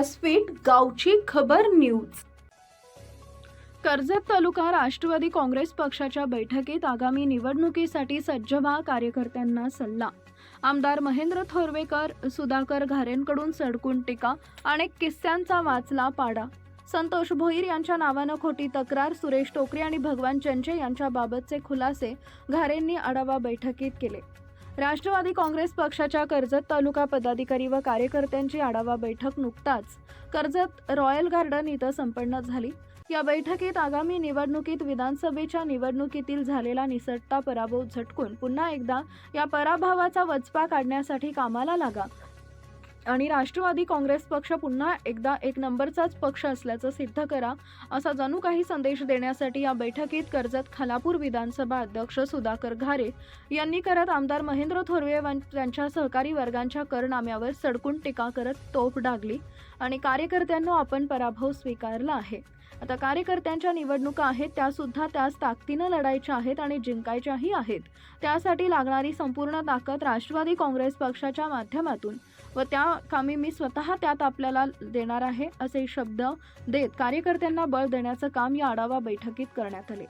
व्यासपीठ गावची खबर न्यूज. कर्जत तालुका राष्ट्रवादी काँग्रेस पक्षाच्या बैठकीत आगामी निवडणुकीसाठी सज्ज व्हा कार्यकर्त्यांना सल्ला. आमदार महेंद्र थोरवेकर सुधाकर घारेंकडून सडकून टीका अनेक किस्स्यांचा वाचला पाडा. संतोष भोईर यांच्या नावानं खोटी तक्रार सुरेश टोकरे आणि भगवान चंचे यांच्याबाबतचे खुलासे घारेंनी आढावा बैठकीत केले. राष्ट्रवादी काँग्रेस पक्षाच्या कर्जत तालुका पदाधिकारी व कार्यकर्त्यांची आढावा बैठक नुकताच. कर्जत रॉयल गार्डन इथं संपन्न झाली. या बैठकीत आगामी निवडणुकीत विधानसभेच्या निवडणुकीतील झालेला निसटता पराभव झटकून पुन्हा एकदा या पराभवाचा वचपा काढण्यासाठी कामाला लागा. आणि राष्ट्रवादी काँग्रेस पक्ष पुन्हा एकदा एक नंबरचाच पक्ष असल्याचं सिद्ध करा असा जणू काही संदेश देण्यासाठी या बैठकीत कर्जत खालापूर विधानसभा अध्यक्ष सुधाकर घारे यांनी करत आमदार महेंद्र थोरवे वन- त्यांच्या सहकारी वर्गांच्या करनाम्यावर सडकून टीका करत तोफ डागली आणि कार्यकर्त्यांना आपण पराभव स्वीकारला आहे. आता कार्यकर्त्यांच्या निवडणुका आहेत त्या सुद्धा त्याच ताकदीनं लढायच्या आहेत आणि जिंकायच्याही आहेत. त्यासाठी लागणारी संपूर्ण ताकद राष्ट्रवादी काँग्रेस पक्षाच्या माध्यमातून व त्या कामी मी स्वतः त्यात आपल्याला देणार आहे असे शब्द देत कार्यकर्त्यांना बळ देण्याचं काम या आढावा बैठकीत करण्यात आले.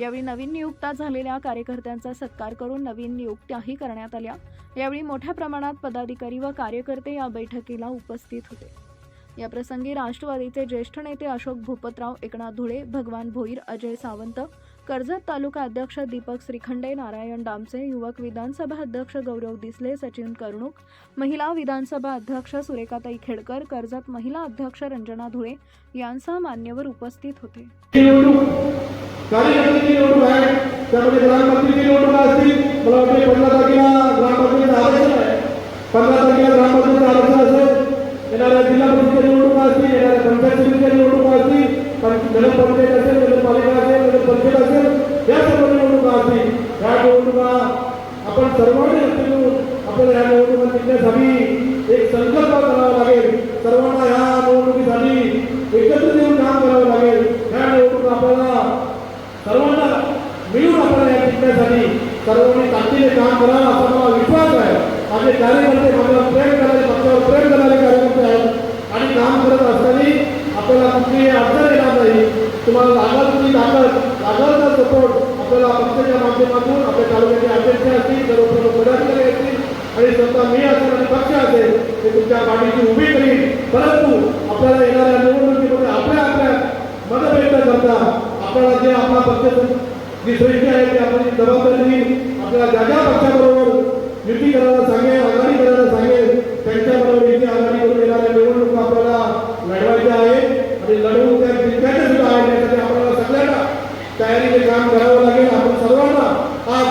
यावेळी नवीन नियुक्ता झालेल्या कार्यकर्त्यांचा सत्कार करून नवीन नियुक्त्याही करण्यात आल्या. यावेळी मोठ्या प्रमाणात पदाधिकारी व कार्यकर्ते या बैठकीला उपस्थित होते. या प्रसंगी राष्ट्रवादीचे ज्येष्ठ नेते अशोक भूपतराव एकनाथ धुळे भगवान भोईर अजय सावंत कर्जत तालुका अध्यक्ष दीपक श्रीखंडे नारायण डामसे युवक विधानसभा अध्यक्ष गौरव दिसले सचिन करणूक महिला विधानसभा अध्यक्ष सुरेखाताई खेडकर कर्जत महिला अध्यक्ष रंजना धुळे यांसह मान्यवर उपस्थित होते. निवडणूक येणाऱ्या जिल्हा परिषद निवडणुका असतील येणाऱ्या पंचायत समितीच्या निवडणुका असतील पण नगरपंचायत असेल नगरपालिका असेल नगरपंचायत असेल या सर्व निवडणुका असतील ह्या निवडणुका आपण सर्वांनी लक्ष आपल्याला ह्या निवडणुका जिंकण्यासाठी एक संकल्प करावा लागेल. सर्वांना ह्या निवडणुकीसाठी एकत्र येऊन काम करावं लागेल. ह्या निवडणूक आपल्याला सर्वांना मिळून आपल्याला या जिंकण्यासाठी सर्वांनी ताकदीने काम करावं असा मला विश्वास आहे. आपले कार्यकर्ते माझ्यावर प्रेम करायचे पक्षावर प्रेम करणारे कार्यकर्ते आहेत आणि काम करत असताना आपल्याला कुठलीही अडचण येणार नाही. तुम्हाला लागल तुम्ही ताकद लागल तर सपोर्ट. आपल्याला पक्षाच्या माध्यमातून आपल्या तालुक्याचे अध्यक्ष असतील सर्व प्रमुख पदाधिकारी असतील आणि स्वतः मी असेल आणि पक्ष असेल ते तुमच्या पाठीची उभी करील परंतु आपल्याला येणाऱ्या निवडणुकीमध्ये आपल्या आपल्या मतभेद करता आपल्याला जे आपला पक्ष जी श्रेष्ठी आहे ती आपण जबाबदारी देईल आपल्याला ज्या ज्या पक्षाबरोबर युती करायला सांगेल आघाडी करायला ते लढवून त्या जिंकायचं सुद्धा आहेत त्यासाठी आपल्याला सगळ्यांना तयारीने काम करावं लागेल. आपण सर्वांना आज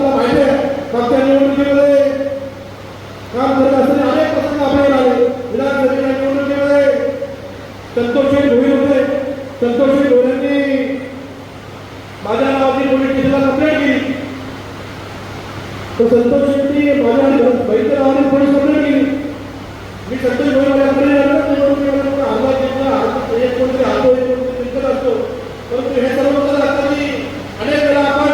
आपल्याला माहिती आहे मागच्या निवडणुकीमध्ये काम करत असताना अनेक प्रसंग आपल्याला आले. विधानसभेच्या निवडणुकीमध्ये संतोषी भोईर होते. संतोषी भोईरांनी माझ्या नावाची पोलीस स्टेशनला कंप्लेंट केली. तर संतोषी माझ्या बहिणीच्या नावाने पोलीस कंप्लेंट केली. मी संतोष भोईर माझ्या कंप्लेंट करतो निवडणुकीमध्ये हल्ला घेतला एक कोणतरी हातो एक कोणतरी जिंकत असतो परंतु हे सर्व करत असताना अनेक वेळा आपण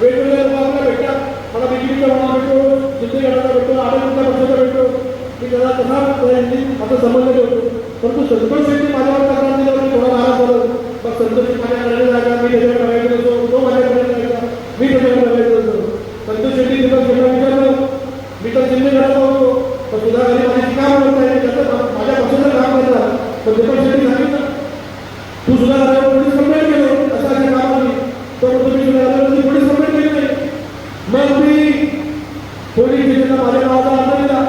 वेगवेगळ्या लोक आपल्याला भेटतात मला बीजेपीचा म्हणा भेटतो शिंदे गटाला भेटतो आडमचा पक्षाचा भेटतो मी त्याला कसा माझा संबंध ठेवतो परंतु संतोष शेट्टी माझ्यावर तक्रार दिला मी थोडा नाराज झालो. मग संतोष माझ्याकडे जायचा मी त्याच्याकडे करायचं होतो तो माझ्याकडे जायचा. मी त्याच्याकडे करायचं होतो संतोष शेट्टी तिथं सगळं विचारलं. मी तर शिंदे गटाचा होतो. पण तुझा घरी माझी काम होत आहे त्याचं माझ्या पक्षाचं काम करता पण दीपक शेट्टी सांगितलं. तू सुद्धा पोलीस कंप्लेंट केलं. असं काम कामाने तर तुम्ही सुद्धा आल्यावर पोलीस कंप्लेंट केली नाही मग मी पोलीस स्टेशनला माझ्या नावाचा अर्ज दिला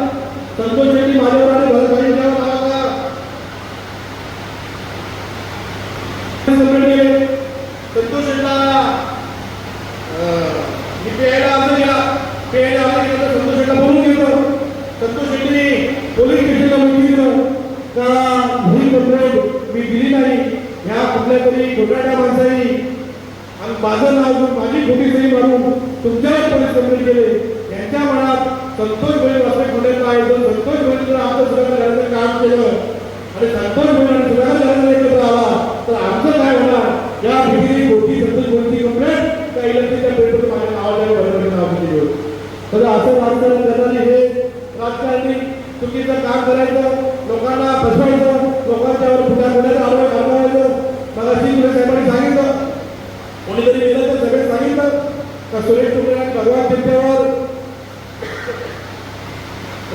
संतोष शेट्टी माझ्यावर आणि भरत भाईंच्यावर नावाचा कंप्लेंट केले संतोष शेट्टीला अं, मी पेयला अर्ज दिला पेयला अर्ज दिला तर संतोष शेट्टीला बोलून घेतलं संतोष शेट्टीने पोलीस स्टेशनला माहिती दिलं का ही कंप्लेंट मी दिली नाही ह्या कुठल्या तरी घोटाळ्या माणसानी आणि माझं नाव घेऊन माझी खोटी सही मारून तुमच्यावर पोलीस कंप्लेंट केले यांच्या मनात संतोष भोईर असे कुठे काय? जर संतोष भोईर जर आमचं सुधाकर काम केलं आणि संतोष भोईर आणि सुधाकर एकत्र आला तर आमचं काय होणार? या भीती खोटी संतोष भोईरची कंप्लेंट त्या इलेक्ट्रिकच्या पेपर माझ्या नावाला भरभरी नाव दिली तर असं राजकारण करणारे हे राजकारणी चुकीचं काम करायचं लोकांना फसवायचं लोकांच्यावर पुढ्या पुढ्याचा आरोप घालवायचं मला तुला साहेबांनी सांगितलं कोणीतरी गेलं तर सगळे सांगितलं का सुरेश टोपे आणि भगवान चिंतेवर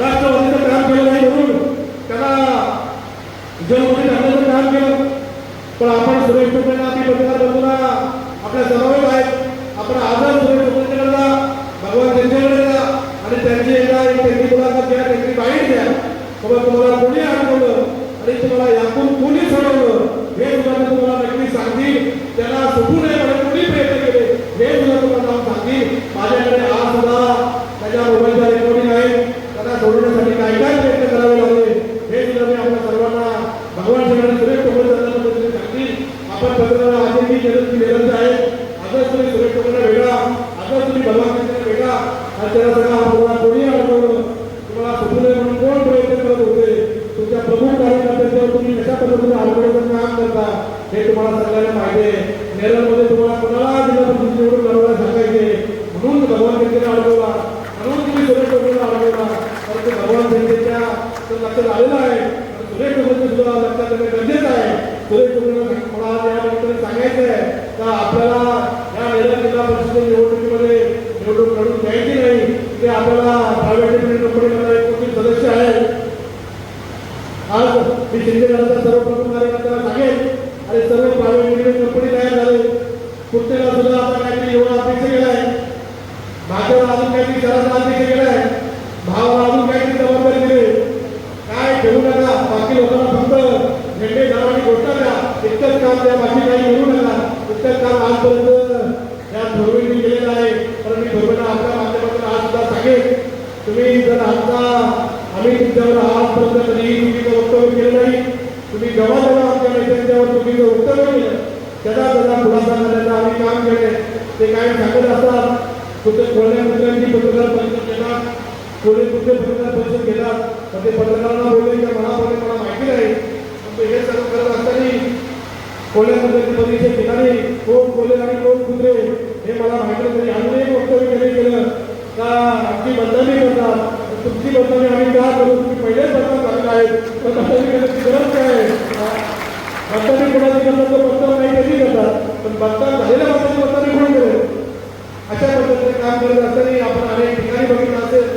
राष्ट्रवादीचं काम केलं नाही म्हणून त्यांना जलमधी घालण्याचं काम केलं पण आपण सुरेश टोपेंना आपली पत्रकार बंधूला आपल्या समवेत आहेत आपण आजार सुरेश टोपेंकडे जा भगवान त्यांच्याकडे जा आणि त्यांची एकदा एक त्यांची मुलाखत घ्या त्यांची बाईट द्या बाबा तुम्हाला कोणी आठवलं आणि तुम्हाला यातून कोणी सोडवलं हे तुम्हाला तुम्हाला नक्की सांगतील त्याला सुटू नये म्हणून कोणी प्रयत्न केले हे सुद्धा तुम्हाला जाऊन सांगतील माझ्याकडे आज सुद्धा त्याच्या मोबाईलचा रेकॉर्डिंग आहे त्यांना सोडवण्यासाठी काय काय प्रयत्न करावे लागले हे सुद्धा मी आपल्या सर्वांना भगवान श्री सुरेश टोपे त्यांना सांगतील आपण पत्रकार आजही जगत निरंतर आहे आजच तुम्ही सुरेश टोपेला वेगळा आजच तुम्ही भगवान कृष्ण वेगळा आणि त्याला सगळा आपल्याला कोणी अडवलं तुम्हाला सुटू नये म्हणून कोण प्रयत्न करत होते तुमच्या प्रमुख कार्यकर्त्यांच्यावर तुम्ही कशा पद्धतीने अडवण्याचं काम करता हे तुम्हाला सांगायला पाहिजे आहे. नेरळमध्ये तुम्हाला कोणाला जिल्हा परिषद निवडून लढवायला सांगायचे म्हणून भगवान जनतेने अडवला म्हणून तुम्ही सुरेश टोपेला अडवला परंतु भगवान जनतेच्या लक्षात आलेलं आहे. सुरेश टोपेचं सुद्धा लक्षात येणं गरजेचं आहे. सुरेश प्रभूंना मला आज या निमित्ताने सांगायचं आहे का आपल्याला या नेरळ जिल्हा परिषद निवडणुकीमध्ये निवडणूक लढून द्यायची नाही. ते आपल्याला प्रायव्हेट लिमिटेड कंपनीमध्ये एक कोटी सदस्य आहे आज मी शिंदेनंतर सर्व प्रमुख कार्यकर्त्यांना सांगेन आणि सर्व प्रायव्हेट लिमिटेड कंपनी तयार झाले कुठेला सुद्धा आता काहीतरी एवढा अपेक्षा केला आहे भाजपला अजून काहीतरी शहराचा अध्यक्ष आहे भावाला अजून काहीतरी जबाबदारी दिली. काय ठेवू नका. बाकी लोकांना फक्त झेंडे जाणारी घोषणा द्या. इतकंच काम द्या बाकी काही करू नका. इतकंच काम आजपर्यंत या धोरणीने केलेलं आहे. पण मी धोरणा आपल्या माध्यमातून आज सुद्धा सांगेन. तुम्ही जर आमचा आम्ही तुमच्यावर आजपर्यंत कधीही चुकीचं वक्तव्य केलं नाही. तुम्ही जेव्हा जेव्हा आमच्या नेत्यांच्यावर तुम्ही चुकीचं वक्तव्य केलं त्याचा त्याचा खुलासा करण्याचं आम्ही काम केले ते काय सांगत असतात. कुठे कोणत्या कुठल्याची पत्रकार परिषद घेतात. कोणी कुठे पत्रकार परिषद घेतात. तर ते पत्रकारांना बोलले की मनामध्ये मला माहिती नाही. पण हे सर्व करत असताना कोणत्या कुठल्याची परीक्षा ठिकाणी कोण बोले आणि कोण कुत्रे हे मला माहिती नाही. तरी अजून एक वक्तव्य केले? गेलं का आमची बदनामी करतात? तुमची लोकांनी आम्ही का करू तुम्ही पहिले सरकार करत आहेत. तर कशाची करण्याची गरज काय आहे? बदलाने कोणाची करतात तर बदल नाही कधी करतात पण बदल झालेल्या बदलाने बदलाने कोण करेल? अशा पद्धतीने काम करत असताना आपण अनेक ठिकाणी बघितलं असेल.